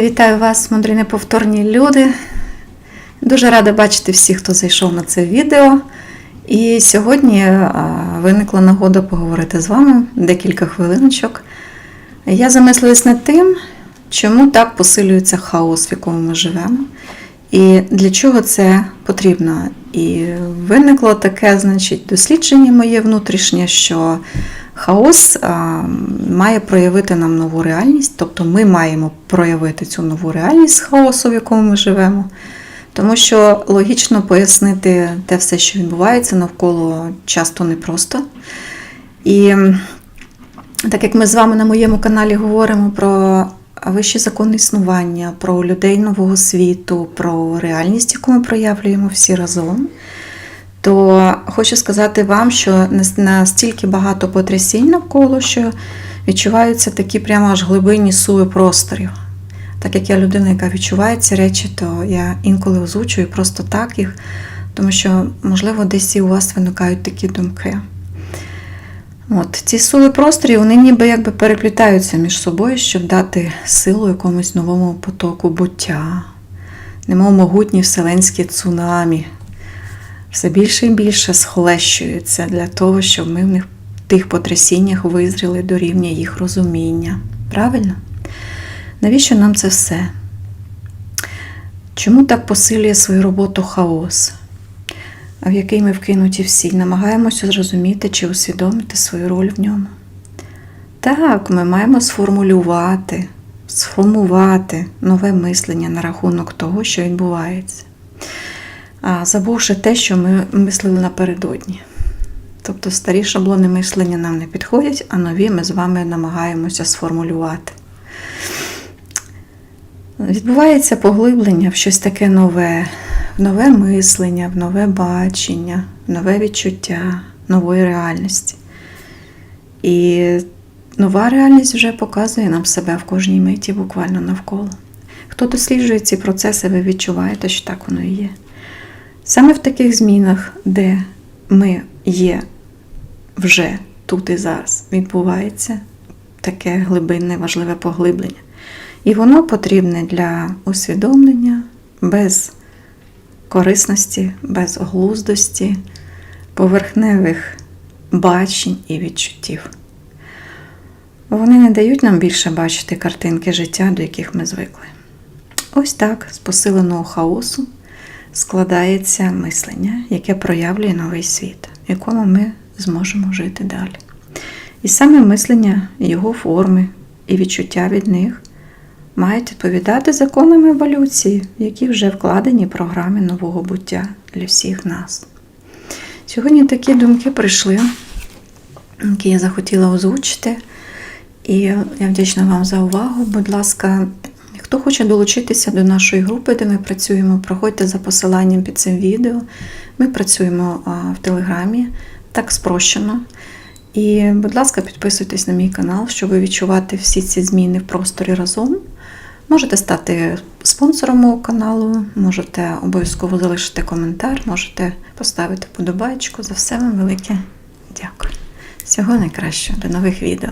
Вітаю вас, мудрі неповторні люди. Дуже рада бачити всіх, хто зайшов на це відео. І сьогодні виникла нагода поговорити з вами декілька хвилиночок. Я замислилась над тим, чому так посилюється хаос, в якому ми живемо, і для чого це потрібно. І виникло таке, значить, дослідження моє внутрішнє, що хаос має проявити нам нову реальність, тобто ми маємо проявити цю нову реальність з хаосу, в якому ми живемо. Тому що логічно пояснити те все, що відбувається навколо, часто непросто. І так як ми з вами на моєму каналі говоримо про вищі закони існування, про людей нового світу, про реальність, яку ми проявлюємо всі разом, то хочу сказати вам, що настільки багато потрясінь навколо, що відчуваються такі прямо аж глибинні суви просторів. Так як я людина, яка відчуває ці речі, то я інколи озвучую просто так їх, тому що, можливо, десь і у вас виникають такі думки. От, Ці сули просторів, вони ніби якби переплітаються між собою, щоб дати силу якомусь новому потоку буття, немов могутні вселенські цунамі. Все більше і більше схлещуються для того, щоб ми в них в тих потрясіннях визріли до рівня їх розуміння. Правильно? Навіщо нам це все? Чому так посилює свою роботу хаос, в який ми вкинуті всі, намагаємося зрозуміти чи усвідомити свою роль в ньому? Так, ми маємо сформулювати, сформувати нове мислення на рахунок того, що відбувається, забувши те, що ми мислили напередодні. Тобто старі шаблони мислення нам не підходять, а нові ми з вами намагаємося сформулювати. Відбувається поглиблення в щось таке нове, в нове мислення, в нове бачення, в нове відчуття нової реальності. І нова реальність вже показує нам себе в кожній миті, буквально навколо. Хто досліджує ці процеси, ви відчуваєте, що так воно і є. Саме в таких змінах, де ми є вже тут і зараз, відбувається таке глибинне, важливе поглиблення. І воно потрібне для усвідомлення без корисності, без глуздості, поверхневих бачень і відчуттів. Вони не дають нам більше бачити картинки життя, до яких ми звикли. Ось так, з посиленого хаосу складається мислення, яке проявлює новий світ, в якому ми зможемо жити далі. І саме мислення, його форми і відчуття від них мають відповідати законам еволюції, які вже вкладені в програмі нового буття для всіх нас. Сьогодні такі думки прийшли, які я захотіла озвучити. І я вдячна вам за увагу. Будь ласка, хто хоче долучитися до нашої групи, де ми працюємо, проходьте за посиланням під цим відео. Ми працюємо в Телеграмі так спрощено. І, будь ласка, підписуйтесь на мій канал, щоб відчувати всі ці зміни в просторі разом. Можете стати спонсором мого каналу, можете обов'язково залишити коментар, можете поставити подобайку. За все вам велике дякую. Всього найкращого, до нових відео.